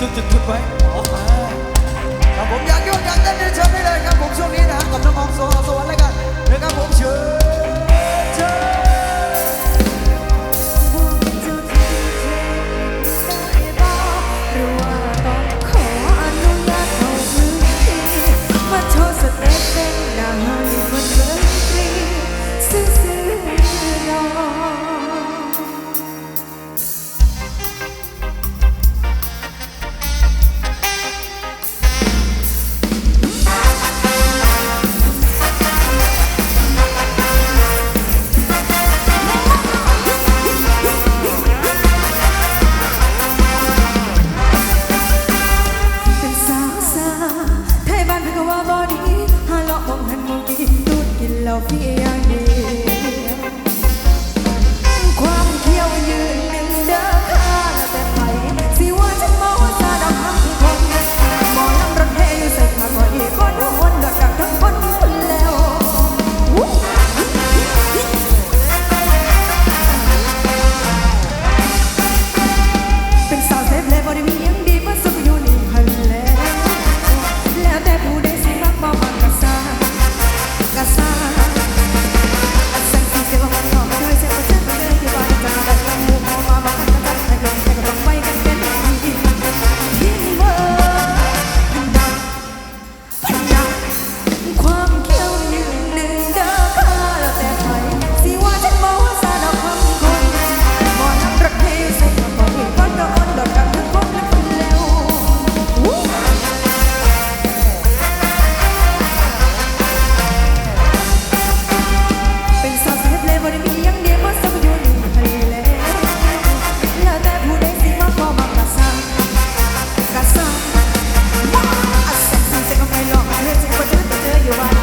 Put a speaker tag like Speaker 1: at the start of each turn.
Speaker 1: จุดจุดจุดไว้ครับผมอยากโยกอยากเต้นเดินเชิญได้เลยครับผมช่วงนี้นะฮะกับน้อง selfie. here to continue to do you want.